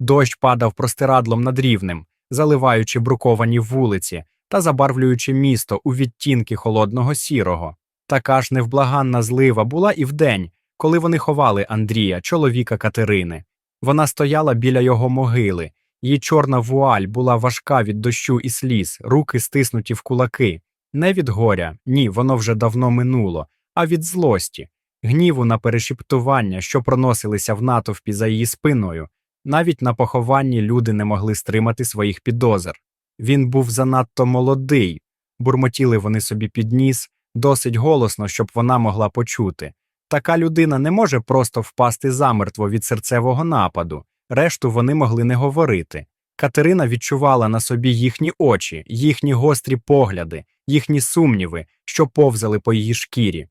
Дощ падав простирадлом над рівнем, заливаючи бруковані вулиці та забарвлюючи місто у відтінки холодного сірого. Така ж невблаганна злива була і вдень, коли вони ховали Андрія, чоловіка Катерини. Вона стояла біля його могили, її чорна вуаль була важка від дощу і сліз, руки стиснуті в кулаки. Не від горя, ні, воно вже давно минуло, а від злості, гніву на перешіптування, що проносилися в натовпі за її спиною. Навіть на похованні люди не могли стримати своїх підозр. Він був занадто молодий, бурмотіли вони собі під ніс, досить голосно, щоб вона могла почути. Така людина не може просто впасти замертво від серцевого нападу, решту вони могли не говорити. Катерина відчувала на собі їхні очі, їхні гострі погляди, їхні сумніви, що повзали по її шкірі.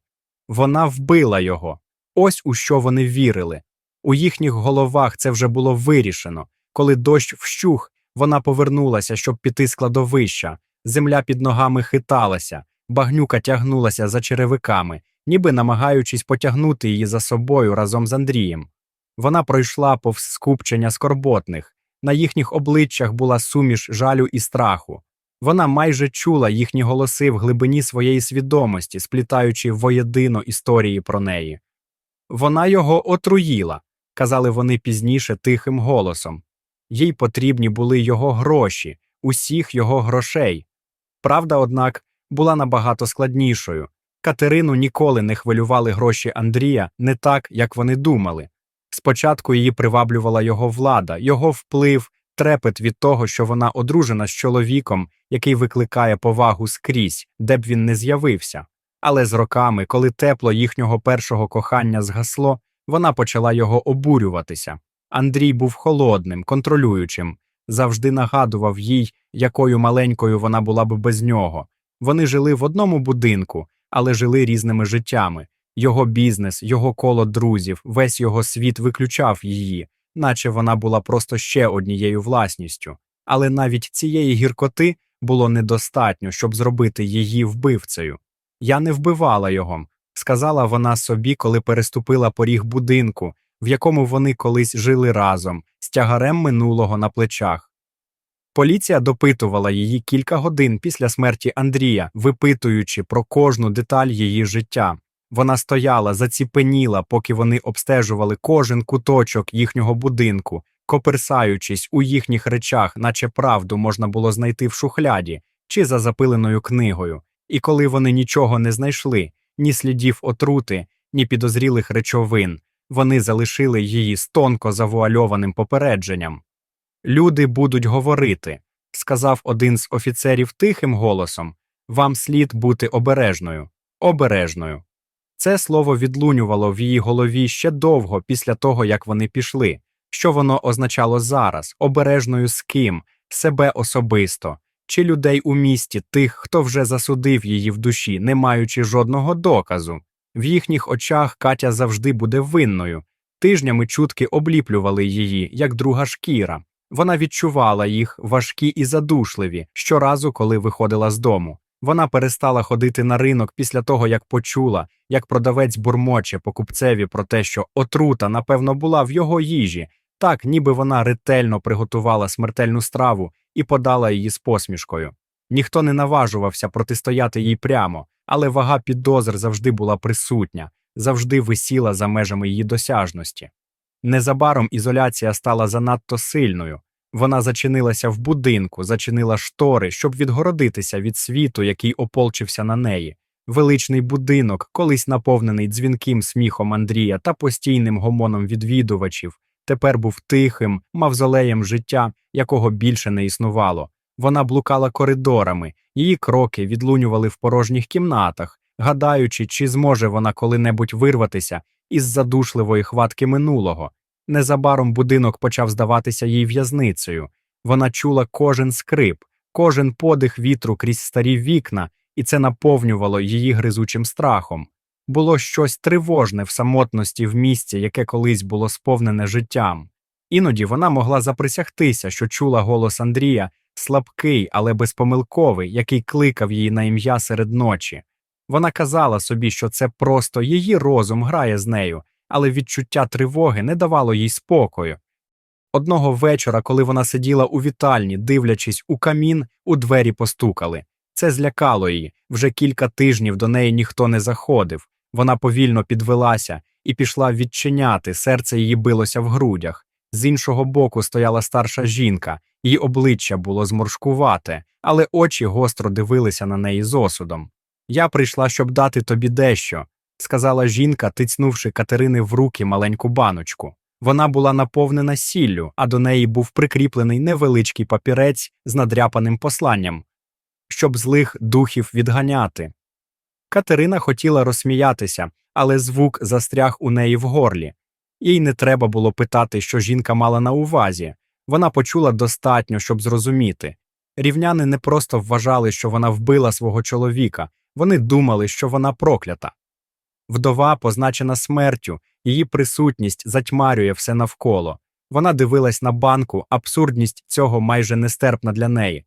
Вона вбила його. Ось у що вони вірили. У їхніх головах це вже було вирішено. Коли дощ вщух, вона повернулася, щоб піти з кладовища. Земля під ногами хиталася, багнюка тягнулася за черевиками, ніби намагаючись потягнути її за собою разом з Андрієм. Вона пройшла повз скупчення скорботних. На їхніх обличчях була суміш жалю і страху. Вона майже чула їхні голоси в глибині своєї свідомості, сплітаючи воєдино історії про неї. Вона його отруїла, казали вони пізніше тихим голосом. Їй потрібні були його гроші, усіх його грошей. Правда, однак, була набагато складнішою. Катерину ніколи не хвилювали гроші Андрія не так, як вони думали. Спочатку її приваблювала його влада, його вплив, трепет від того, що вона одружена з чоловіком, який викликає повагу скрізь, де б він не з'явився. Але з роками, коли тепло їхнього першого кохання згасло, вона почала його обурюватися. Андрій був холодним, контролюючим, завжди нагадував їй, якою маленькою вона була б без нього. Вони жили в одному будинку, але жили різними життями. Його бізнес, його коло друзів, весь його світ виключав її, наче вона була просто ще однією власністю. Але навіть цієї гіркоти було недостатньо, щоб зробити її вбивцею. Я не вбивала його, сказала вона собі, коли переступила поріг будинку, в якому вони колись жили разом, з тягарем минулого на плечах. Поліція допитувала її кілька годин після смерті Андрія, випитуючи про кожну деталь її життя. Вона стояла, заціпеніла, поки вони обстежували кожен куточок їхнього будинку, коперсаючись у їхніх речах, наче правду можна було знайти в шухляді чи за запиленою книгою. І коли вони нічого не знайшли, ні слідів отрути, ні підозрілих речовин, вони залишили її з тонко завуальованим попередженням. Люди будуть говорити, сказав один з офіцерів тихим голосом вам слід бути обережною, обережною. Це слово відлунювало в її голові ще довго після того, як вони пішли. Що воно означало зараз, обережною з ким, себе особисто, чи людей у місті, тих, хто вже засудив її в душі, не маючи жодного доказу. В їхніх очах Катя завжди буде винною. Тижнями чутки обліплювали її, як друга шкіра. Вона відчувала їх важкі і задушливі щоразу, коли виходила з дому. Вона перестала ходити на ринок після того, як почула, як продавець бурмоче покупцеві про те, що отрута, напевно, була в його їжі, так ніби вона ретельно приготувала смертельну страву і подала її з посмішкою. Ніхто не наважувався протистояти їй прямо, але вага підозр завжди була присутня, завжди висіла за межами її досяжності. Незабаром ізоляція стала занадто сильною. Вона зачинилася в будинку, зачинила штори, щоб відгородитися від світу, який ополчився на неї. Величний будинок, колись наповнений дзвінким сміхом Андрія та постійним гомоном відвідувачів, тепер був тихим, мавзолеєм життя, якого більше не існувало. Вона блукала коридорами, її кроки відлунювали в порожніх кімнатах, гадаючи, чи зможе вона коли-небудь вирватися із задушливої хватки минулого. Незабаром будинок почав здаватися їй в'язницею. Вона чула кожен скрип, кожен подих вітру крізь старі вікна, і це наповнювало її гризучим страхом. Було щось тривожне в самотності в місці, яке колись було сповнене життям. Іноді вона могла заприсягтися, що чула голос Андрія, слабкий, але безпомилковий, який кликав її на ім'я серед ночі. Вона казала собі, що це просто її розум грає з нею, але відчуття тривоги не давало їй спокою. Одного вечора, коли вона сиділа у вітальні, дивлячись у камін, у двері постукали. Це злякало її. Вже кілька тижнів до неї ніхто не заходив. Вона повільно підвелася і пішла відчиняти, серце її билося в грудях. З іншого боку стояла старша жінка, її обличчя було зморшкувате, але очі гостро дивилися на неї з осудом. Я прийшла, щоб дати тобі дещо, сказала жінка, тицнувши Катерини в руки маленьку баночку. Вона була наповнена сіллю, а до неї був прикріплений невеличкий папірець з надряпаним посланням, щоб злих духів відганяти. Катерина хотіла розсміятися, але звук застряг у неї в горлі. Їй не треба було питати, що жінка мала на увазі. Вона почула достатньо, щоб зрозуміти. Рівняни не просто вважали, що вона вбила свого чоловіка, вони думали, що вона проклята. Вдова, позначена смертю, її присутність затьмарює все навколо. Вона дивилась на банку, абсурдність цього майже нестерпна для неї.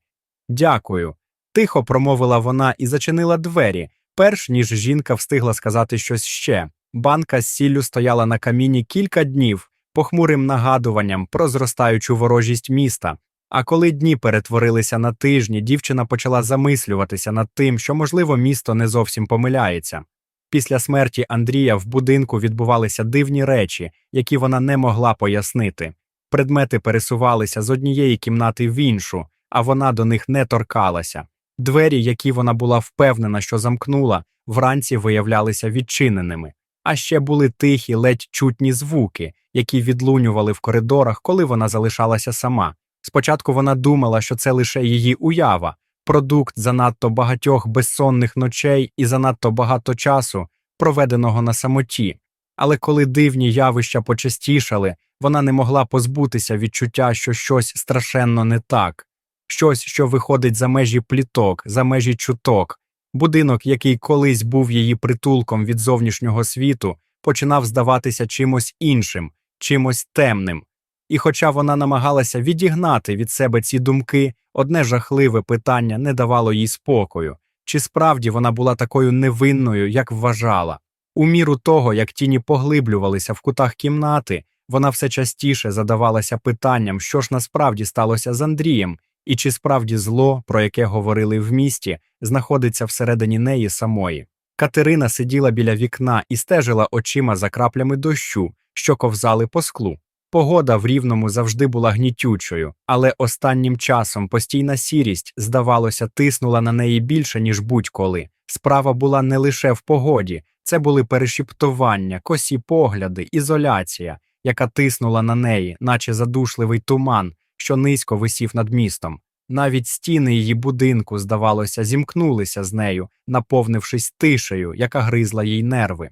Дякую. Тихо промовила вона і зачинила двері, перш ніж жінка встигла сказати щось ще. Банка з сіллю стояла на каміні кілька днів, похмурим нагадуванням про зростаючу ворожість міста. А коли дні перетворилися на тижні, дівчина почала замислюватися над тим, що, можливо, місто не зовсім помиляється. Після смерті Андрія в будинку відбувалися дивні речі, які вона не могла пояснити. Предмети пересувалися з однієї кімнати в іншу, а вона до них не торкалася. Двері, які вона була впевнена, що замкнула, вранці виявлялися відчиненими. А ще були тихі, ледь чутні звуки, які відлунювали в коридорах, коли вона залишалася сама. Спочатку вона думала, що це лише її уява, продукт занадто багатьох безсонних ночей і занадто багато часу, проведеного на самоті. Але коли дивні явища почастішали, вона не могла позбутися відчуття, що щось страшенно не так, щось, що виходить за межі пліток, за межі чуток. Будинок, який колись був її притулком від зовнішнього світу, починав здаватися чимось іншим, чимось темним. І хоча вона намагалася відігнати від себе ці думки, одне жахливе питання не давало їй спокою чи справді вона була такою невинною, як вважала. У міру того, як тіні поглиблювалися в кутах кімнати, вона все частіше задавалася питанням, що ж насправді сталося з Андрієм, і чи справді зло, про яке говорили в місті, знаходиться всередині неї самої. Катерина сиділа біля вікна і стежила очима за краплями дощу, що ковзали по склу. Погода в рівному завжди була гнітючою, але останнім часом постійна сірість, здавалося, тиснула на неї більше, ніж будь-коли. Справа була не лише в погоді, це були перешіптування, косі погляди, ізоляція, яка тиснула на неї, наче задушливий туман, що низько висів над містом. Навіть стіни її будинку, здавалося, зімкнулися з нею, наповнившись тишею, яка гризла їй нерви.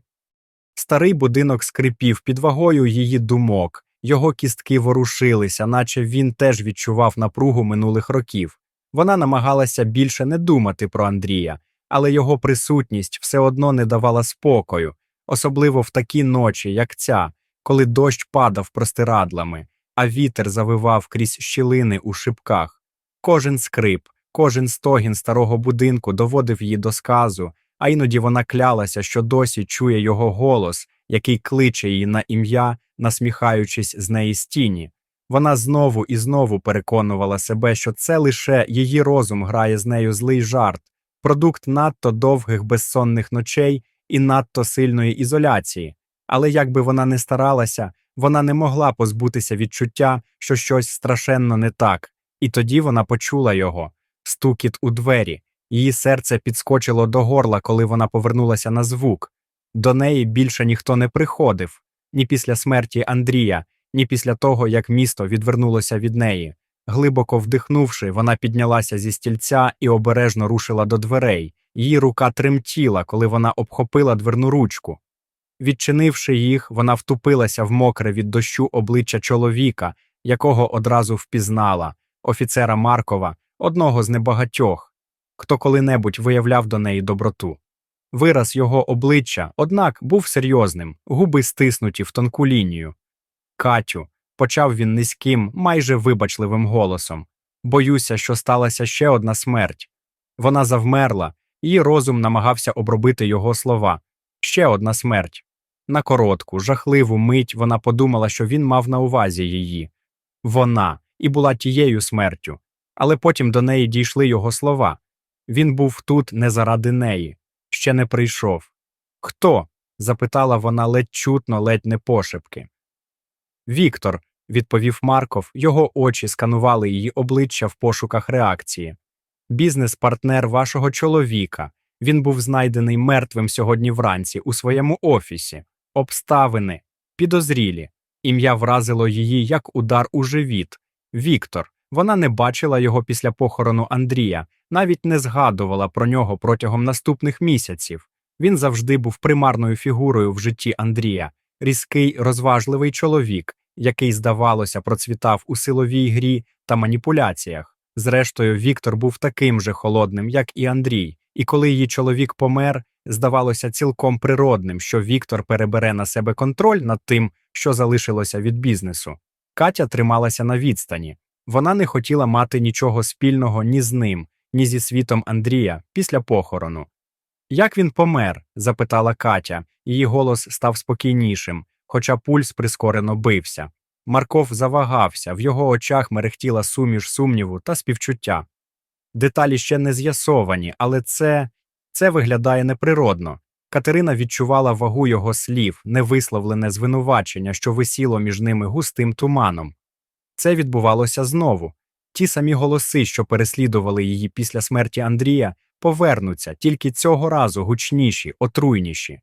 Старий будинок скрипів під вагою її думок. Його кістки ворушилися, наче він теж відчував напругу минулих років. Вона намагалася більше не думати про Андрія, але його присутність все одно не давала спокою, особливо в такі ночі, як ця, коли дощ падав простирадлами, а вітер завивав крізь щілини у шибках. Кожен скрип, кожен стогін старого будинку доводив її до сказу, а іноді вона клялася, що досі чує його голос, який кличе її на ім'я насміхаючись з неї з тіні. Вона знову і знову переконувала себе, що це лише її розум грає з нею злий жарт, продукт надто довгих безсонних ночей і надто сильної ізоляції. Але як би вона не старалася, вона не могла позбутися відчуття, що щось страшенно не так, і тоді вона почула його стукіт у двері. Її серце підскочило до горла, коли вона повернулася на звук. До неї більше ніхто не приходив ні після смерті Андрія, ні після того, як місто відвернулося від неї. Глибоко вдихнувши, вона піднялася зі стільця і обережно рушила до дверей. Її рука тремтіла, коли вона обхопила дверну ручку. Відчинивши їх, вона втупилася в мокре від дощу обличчя чоловіка, якого одразу впізнала, офіцера Маркова, одного з небагатьох, хто коли-небудь виявляв до неї доброту. Вираз його обличчя, однак, був серйозним, губи стиснуті в тонку лінію. Катю, почав він низьким, майже вибачливим голосом. Боюся, що сталася ще одна смерть. Вона завмерла, її розум намагався обробити його слова. Ще одна смерть. На коротку, жахливу мить вона подумала, що він мав на увазі її. Вона і була тією смертю. Але потім до неї дійшли його слова. Він був тут не заради неї, ще не прийшов. Хто? запитала вона ледь чутно, ледь не пошепки. Віктор, відповів Марков, його очі сканували її обличчя в пошуках реакції. Бізнес-партнер вашого чоловіка. Він був знайдений мертвим сьогодні вранці у своєму офісі. Обставини, підозрілі. Ім'я вразило її як удар у живіт. Віктор. Вона не бачила його після похорону Андрія, навіть не згадувала про нього протягом наступних місяців. Він завжди був примарною фігурою в житті Андрія, різкий, розважливий чоловік, який, здавалося, процвітав у силовій грі та маніпуляціях. Зрештою, Віктор був таким же холодним, як і Андрій, і коли її чоловік помер, здавалося цілком природним, що Віктор перебере на себе контроль над тим, що залишилося від бізнесу. Катя трималася на відстані. Вона не хотіла мати нічого спільного ні з ним, ні зі світом Андрія після похорону. Як він помер? запитала Катя, її голос став спокійнішим, хоча пульс прискорено бився. Марков завагався, в його очах мерехтіла суміш сумніву та співчуття. Деталі ще не з'ясовані, але це це виглядає неприродно. Катерина відчувала вагу його слів, невисловлене звинувачення, що висіло між ними густим туманом. Це відбувалося знову. Ті самі голоси, що переслідували її після смерті Андрія, повернуться тільки цього разу гучніші, отруйніші.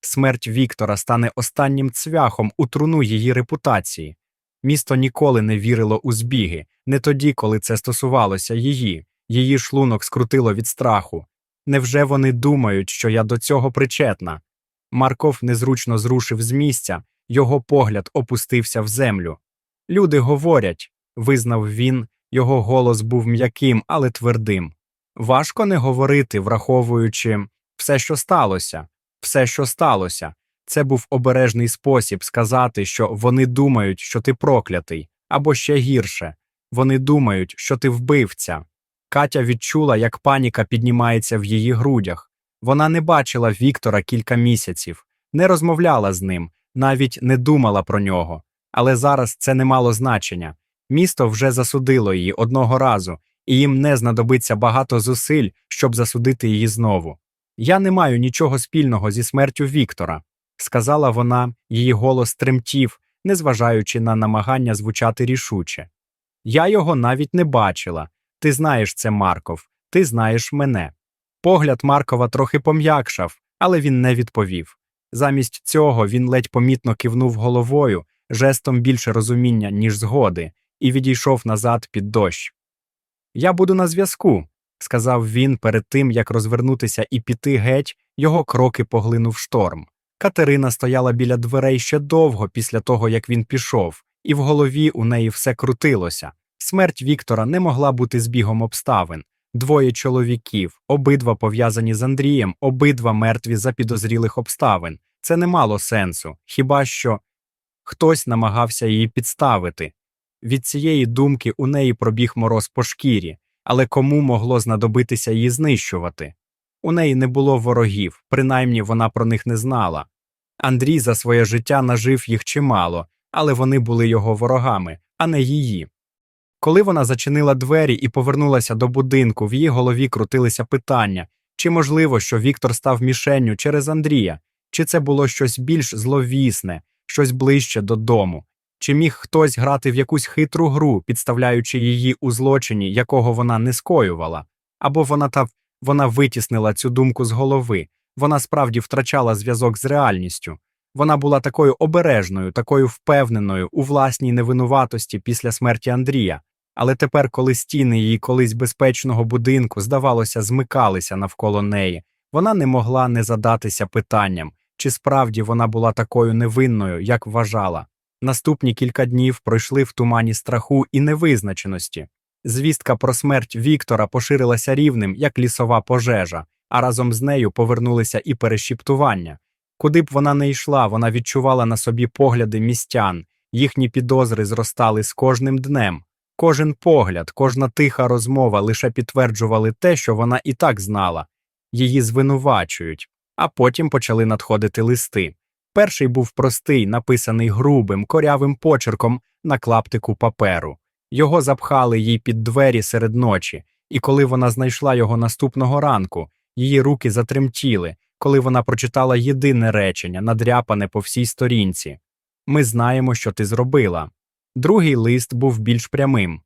Смерть Віктора стане останнім цвяхом у труну її репутації. Місто ніколи не вірило у збіги, не тоді, коли це стосувалося її, її шлунок скрутило від страху. Невже вони думають, що я до цього причетна? Марков незручно зрушив з місця, його погляд опустився в землю. Люди говорять, визнав він, його голос був м'яким, але твердим. Важко не говорити, враховуючи все, що сталося, все, що сталося. Це був обережний спосіб сказати, що вони думають, що ти проклятий, або ще гірше вони думають, що ти вбивця. Катя відчула, як паніка піднімається в її грудях. Вона не бачила Віктора кілька місяців, не розмовляла з ним, навіть не думала про нього. Але зараз це не мало значення. Місто вже засудило її одного разу, і їм не знадобиться багато зусиль, щоб засудити її знову. Я не маю нічого спільного зі смертю Віктора, сказала вона, її голос тремтів, незважаючи на намагання звучати рішуче. Я його навіть не бачила. Ти знаєш це, Марков, ти знаєш мене. Погляд Маркова трохи пом'якшав, але він не відповів. Замість цього він ледь помітно кивнув головою, жестом більше розуміння, ніж згоди, і відійшов назад під дощ. Я буду на зв'язку, сказав він перед тим, як розвернутися і піти геть, його кроки поглинув шторм. Катерина стояла біля дверей ще довго після того, як він пішов, і в голові у неї все крутилося. Смерть Віктора не могла бути збігом обставин. Двоє чоловіків, обидва пов'язані з Андрієм, обидва мертві за підозрілих обставин. Це не мало сенсу, хіба що хтось намагався її підставити. Від цієї думки у неї пробіг мороз по шкірі, але кому могло знадобитися її знищувати? У неї не було ворогів, принаймні вона про них не знала. Андрій за своє життя нажив їх чимало, але вони були його ворогами, а не її. Коли вона зачинила двері і повернулася до будинку, в її голові крутилися питання чи можливо, що Віктор став мішенню через Андрія, чи це було щось більш зловісне, щось ближче додому, чи міг хтось грати в якусь хитру гру, підставляючи її у злочині, якого вона не скоювала, або вона та вона витіснила цю думку з голови, вона справді втрачала зв'язок з реальністю. Вона була такою обережною, такою впевненою у власній невинуватості після смерті Андрія. Але тепер, коли стіни її колись безпечного будинку, здавалося, змикалися навколо неї, вона не могла не задатися питанням, чи справді вона була такою невинною, як вважала. Наступні кілька днів пройшли в тумані страху і невизначеності. Звістка про смерть Віктора поширилася рівним, як лісова пожежа, а разом з нею повернулися і перешіптування. Куди б вона не йшла, вона відчувала на собі погляди містян, їхні підозри зростали з кожним днем. Кожен погляд, кожна тиха розмова лише підтверджували те, що вона і так знала її звинувачують, а потім почали надходити листи. Перший був простий, написаний грубим, корявим почерком на клаптику паперу. Його запхали їй під двері серед ночі, і коли вона знайшла його наступного ранку, її руки затремтіли, коли вона прочитала єдине речення, надряпане по всій сторінці. Ми знаємо, що ти зробила. Другий лист був більш прямим.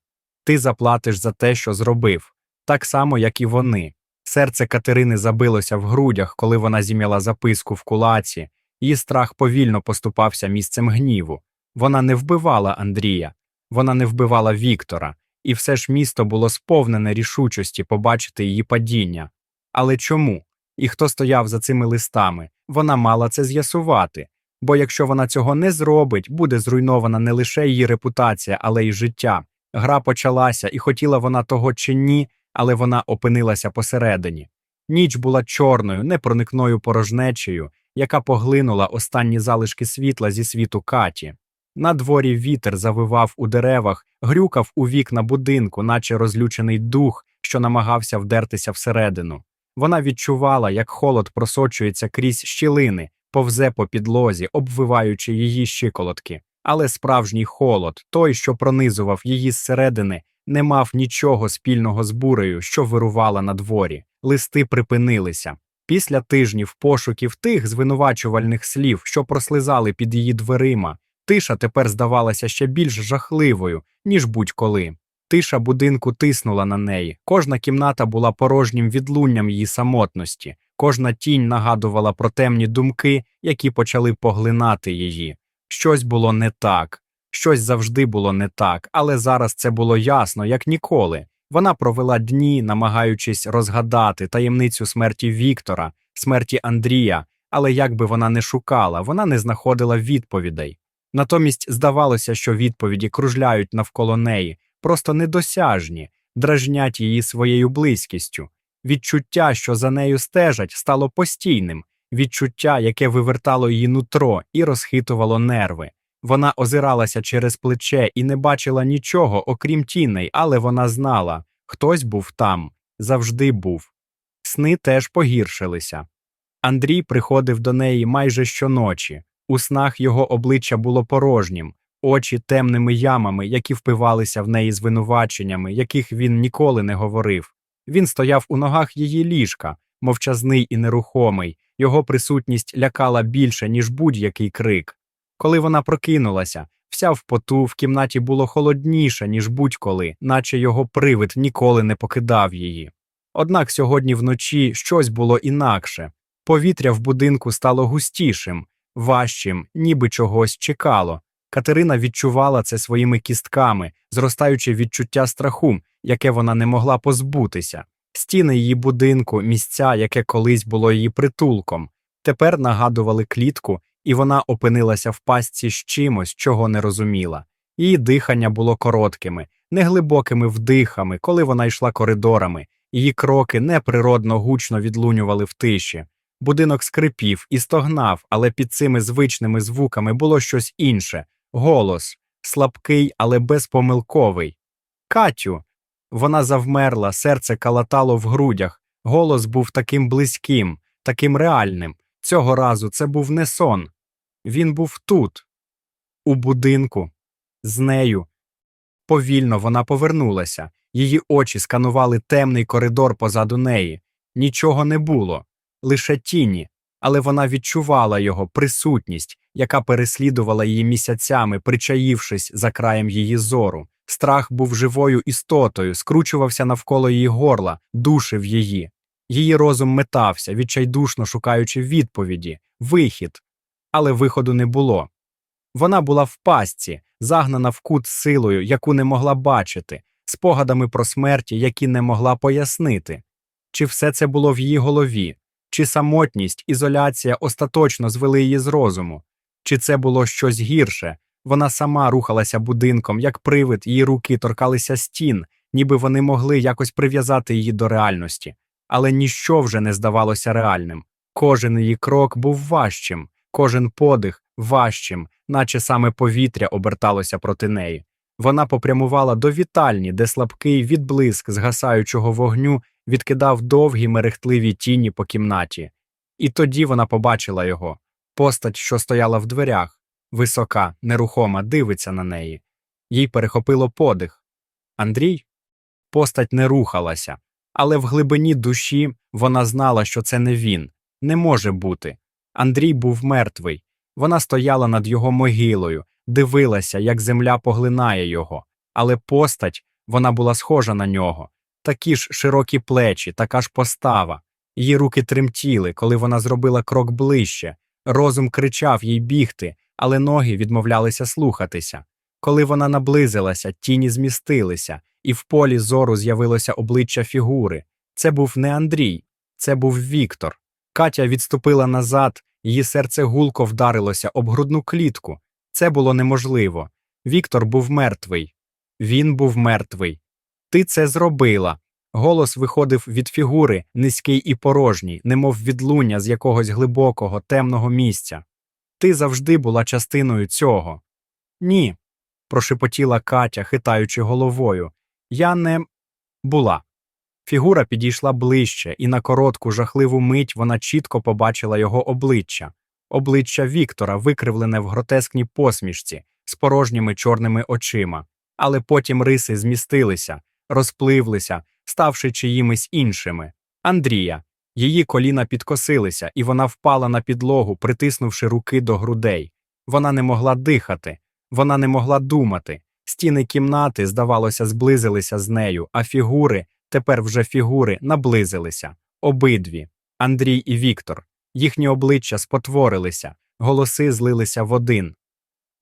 Ти заплатиш за те, що зробив, так само, як і вони. Серце Катерини забилося в грудях, коли вона зім'яла записку в кулаці, її страх повільно поступався місцем гніву. Вона не вбивала Андрія, вона не вбивала Віктора, і все ж місто було сповнене рішучості побачити її падіння. Але чому? І хто стояв за цими листами? Вона мала це з'ясувати. Бо якщо вона цього не зробить, буде зруйнована не лише її репутація, але й життя. Гра почалася, і хотіла вона того чи ні, але вона опинилася посередині. Ніч була чорною, непроникною порожнечею, яка поглинула останні залишки світла зі світу Каті. На дворі вітер завивав у деревах, грюкав у вікна будинку, наче розлючений дух, що намагався вдертися всередину. Вона відчувала, як холод просочується крізь щілини, повзе по підлозі, обвиваючи її щиколотки. Але справжній холод, той, що пронизував її зсередини, не мав нічого спільного з бурею, що вирувала на дворі. Листи припинилися. Після тижнів пошуків тих звинувачувальних слів, що прослизали під її дверима, тиша тепер здавалася ще більш жахливою, ніж будь-коли. Тиша будинку тиснула на неї, кожна кімната була порожнім відлунням її самотності, кожна тінь нагадувала про темні думки, які почали поглинати її. Щось було не так, щось завжди було не так, але зараз це було ясно, як ніколи. Вона провела дні, намагаючись розгадати таємницю смерті Віктора, смерті Андрія, але як би вона не шукала, вона не знаходила відповідей. Натомість здавалося, що відповіді кружляють навколо неї, просто недосяжні, дражнять її своєю близькістю. Відчуття, що за нею стежать, стало постійним, відчуття, яке вивертало її нутро і розхитувало нерви. Вона озиралася через плече і не бачила нічого, окрім тіней, але вона знала хтось був там, завжди був. Сни теж погіршилися. Андрій приходив до неї майже щоночі. У снах його обличчя було порожнім, очі темними ямами, які впивалися в неї звинуваченнями, яких він ніколи не говорив. Він стояв у ногах її ліжка, мовчазний і нерухомий, його присутність лякала більше, ніж будь-який крик. Коли вона прокинулася, вся в поту в кімнаті було холодніше, ніж будь-коли, наче його привид ніколи не покидав її. Однак сьогодні вночі щось було інакше. Повітря в будинку стало густішим, важчим, ніби чогось чекало. Катерина відчувала це своїми кістками, зростаючи відчуття страху, яке вона не могла позбутися. Стіни її будинку, місця, яке колись було її притулком, тепер нагадували клітку, і вона опинилася в пастці з чимось, чого не розуміла. Її дихання було короткими, неглибокими вдихами, коли вона йшла коридорами, її кроки неприродно гучно відлунювали в тиші. Будинок скрипів і стогнав, але під цими звичними звуками було щось інше голос, слабкий, але безпомилковий. Катю. Вона завмерла, серце калатало в грудях, голос був таким близьким, таким реальним. Цього разу це був не сон. Він був тут, у будинку, з нею. Повільно вона повернулася, її очі сканували темний коридор позаду неї. Нічого не було, лише тіні, але вона відчувала його присутність, яка переслідувала її місяцями, причаївшись за краєм її зору. Страх був живою істотою, скручувався навколо її горла, душив її. Її розум метався, відчайдушно шукаючи відповіді, вихід, але виходу не було. Вона була в пастці, загнана в кут силою, яку не могла бачити, спогадами про смерті, які не могла пояснити. Чи все це було в її голові, чи самотність, ізоляція остаточно звели її з розуму, чи це було щось гірше? Вона сама рухалася будинком, як привид, її руки торкалися стін, ніби вони могли якось прив'язати її до реальності, але ніщо вже не здавалося реальним. Кожен її крок був важчим, кожен подих важчим, наче саме повітря оберталося проти неї. Вона попрямувала до вітальні, де слабкий відблиск згасаючого вогню відкидав довгі мерехтливі тіні по кімнаті. І тоді вона побачила його Постать, що стояла в дверях, висока, нерухома, дивиться на неї. Їй перехопило подих. Андрій? Постать не рухалася, але в глибині душі вона знала, що це не він. Не може бути. Андрій був мертвий. Вона стояла над його могилою, дивилася, як земля поглинає його. Але постать, вона була схожа на нього. Такі ж широкі плечі, така ж постава. Її руки тремтіли, коли вона зробила крок ближче. Розум кричав їй бігти, але ноги відмовлялися слухатися. Коли вона наблизилася, тіні змістилися, і в полі зору з'явилося обличчя фігури. Це був не Андрій, це був Віктор. Катя відступила назад, її серце гулко вдарилося об грудну клітку. Це було неможливо. Віктор був мертвий. Він був мертвий. Ти це зробила. Голос виходив від фігури, низький і порожній, немов відлуння з якогось глибокого, темного місця. Ти завжди була частиною цього. Ні, прошепотіла Катя, хитаючи головою. Я не була. Фігура підійшла ближче, і на коротку, жахливу мить вона чітко побачила його обличчя обличчя Віктора, викривлене в гротескній посмішці, з порожніми чорними очима. Але потім риси змістилися, розпливлися, ставши чиїмись іншими. Андрія. Її коліна підкосилися, і вона впала на підлогу, притиснувши руки до грудей. Вона не могла дихати, вона не могла думати. Стіни кімнати, здавалося, зблизилися з нею, а фігури, тепер вже фігури, наблизилися. Обидві Андрій і Віктор. Їхні обличчя спотворилися, голоси злилися в один.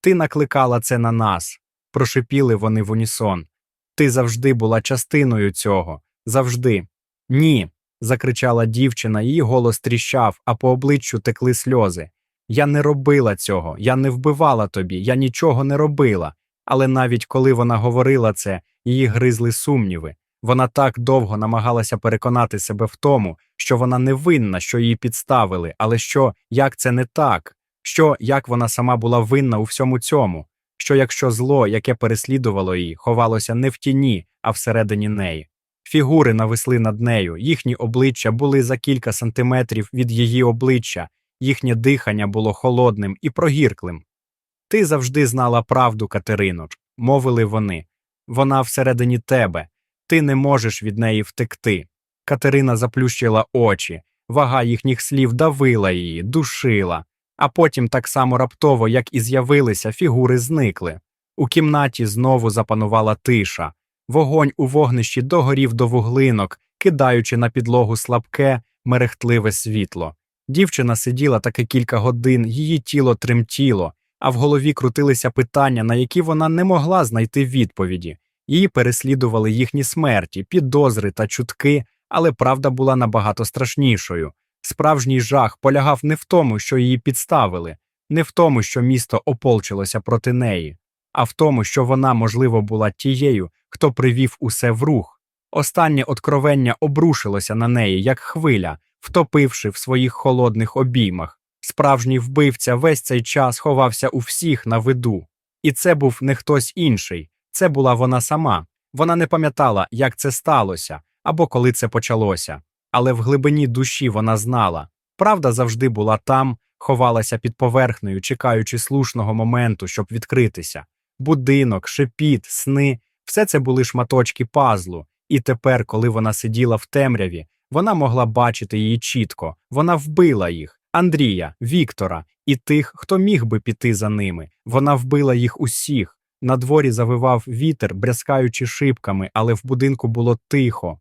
Ти накликала це на нас, прошипіли вони в унісон. Ти завжди була частиною цього, завжди. Ні. закричала дівчина, її голос тріщав, а по обличчю текли сльози. Я не робила цього, я не вбивала тобі, я нічого не робила. Але навіть коли вона говорила це, її гризли сумніви. Вона так довго намагалася переконати себе в тому, що вона не винна, що її підставили, але що, як це не так, що як вона сама була винна у всьому цьому, що якщо зло, яке переслідувало її, ховалося не в тіні, а всередині неї. Фігури нависли над нею, їхні обличчя були за кілька сантиметрів від її обличчя, їхнє дихання було холодним і прогірклим. Ти завжди знала правду, Катерино, мовили вони. Вона всередині тебе, ти не можеш від неї втекти. Катерина заплющила очі, вага їхніх слів давила її, душила, а потім, так само раптово, як і з'явилися, фігури зникли. У кімнаті знову запанувала тиша. Вогонь у вогнищі догорів до вуглинок, кидаючи на підлогу слабке, мерехтливе світло. Дівчина сиділа таки кілька годин, її тіло тремтіло, а в голові крутилися питання, на які вона не могла знайти відповіді. Її переслідували їхні смерті, підозри та чутки, але правда була набагато страшнішою. Справжній жах полягав не в тому, що її підставили, не в тому, що місто ополчилося проти неї, а в тому, що вона, можливо, була тією, хто привів усе в рух. Останнє откровення обрушилося на неї, як хвиля, втопивши в своїх холодних обіймах. Справжній вбивця весь цей час ховався у всіх на виду. І це був не хтось інший, це була вона сама. Вона не пам'ятала, як це сталося або коли це почалося. Але в глибині душі вона знала. Правда завжди була там, ховалася під поверхнею, чекаючи слушного моменту, щоб відкритися. Будинок, шепіт, сни все це були шматочки пазлу, і тепер, коли вона сиділа в темряві, вона могла бачити її чітко. Вона вбила їх Андрія, Віктора і тих, хто міг би піти за ними. Вона вбила їх усіх. На дворі завивав вітер, брязкаючи шибками, але в будинку було тихо.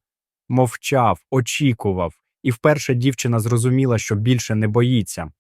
Мовчав, очікував, і вперше дівчина зрозуміла, що більше не боїться.